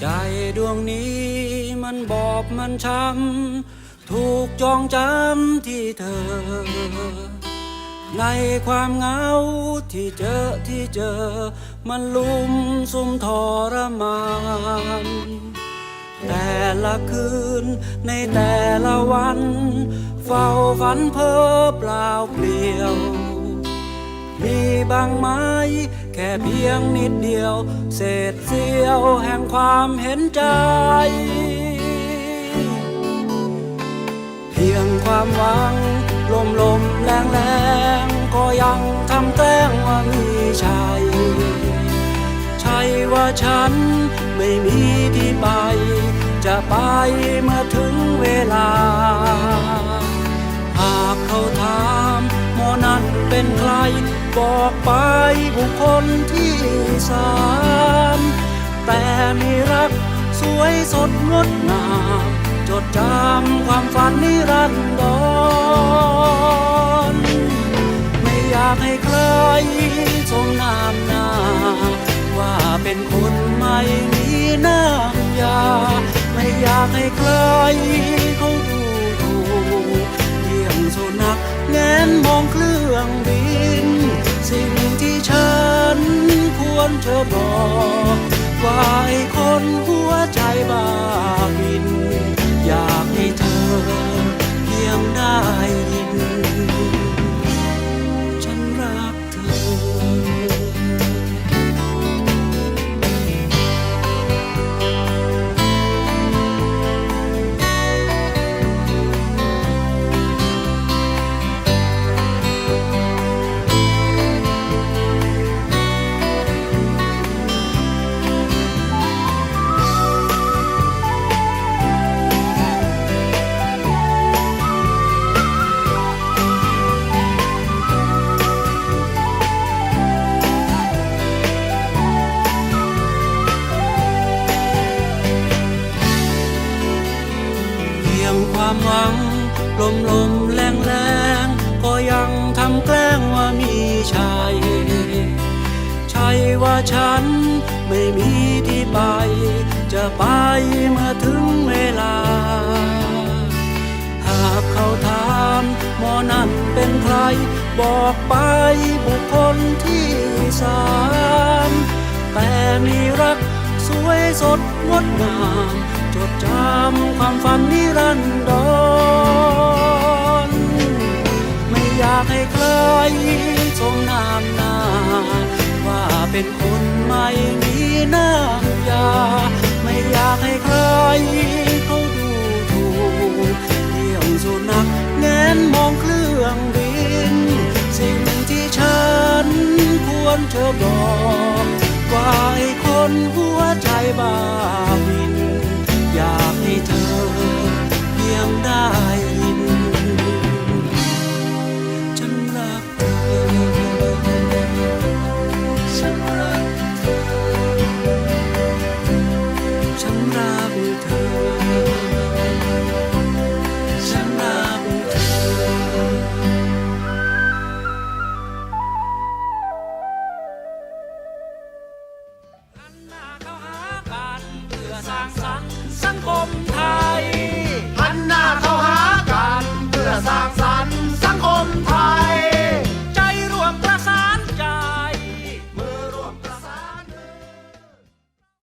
ใจดวงนี้มันบอบมันช้ำถูกจองจำที่เธอ ในความเหงาที่เจอที่เจอ มันลุมซุ่มทรมานแต่ละคืนในแต่ละวัน เฝ้าฝันเพ้อเปล่าเปลี่ยว มีบางไม้ แค่เพียงนิดเดียว เศษเสี้ยวแห่งความเห็นใจ เพียงความหวัง ลมลมแรงแรงก็ยังทำแกล้งว่ามีชัยใช่ว่าฉันไม่มีที่ไป จะไปเมื่อถึงเวลา หากเขาถามหมอนั้น เป็นใคร บอกไปบุคคลที่สามแต่มีรักสวยสดงดงาม จดจำความฝันนิรันดร ไม่อยากให้ใครทรงนามนาว่าเป็นคนไม่มีน้ำยา ไม่อยากให้ใคร รื่องบิน สิ่งที่ฉันควรจะบอกว่าไอ้คนหัวใจบ้า ความหวัง ลมลมแรงแรงก็ยังทำแกล้งว่ามีชัยใช่ว่าฉันไม่มีที่ไป จะไปเมื่อถึงเวลา หากเขาถามหมอนั่นเป็นใคร บอกไปบุคคลที่สามแต่มีรักสวยสดงดงามจดจำ เป็นคนไม่มีน้ำยา ไม่อยากให้ใครเขาดูถูกเยี่ยงสุนัขแงนมองเครื่องบิน สิ่งที่ฉันควรจะบอกว่าไอ้คนหัวใจบ้าบิน อยากให้เธอเพียงได้ สร้างสรรค์สังคมไทยหันหน้าเข้าหากันเพื่อสร้างสรรค์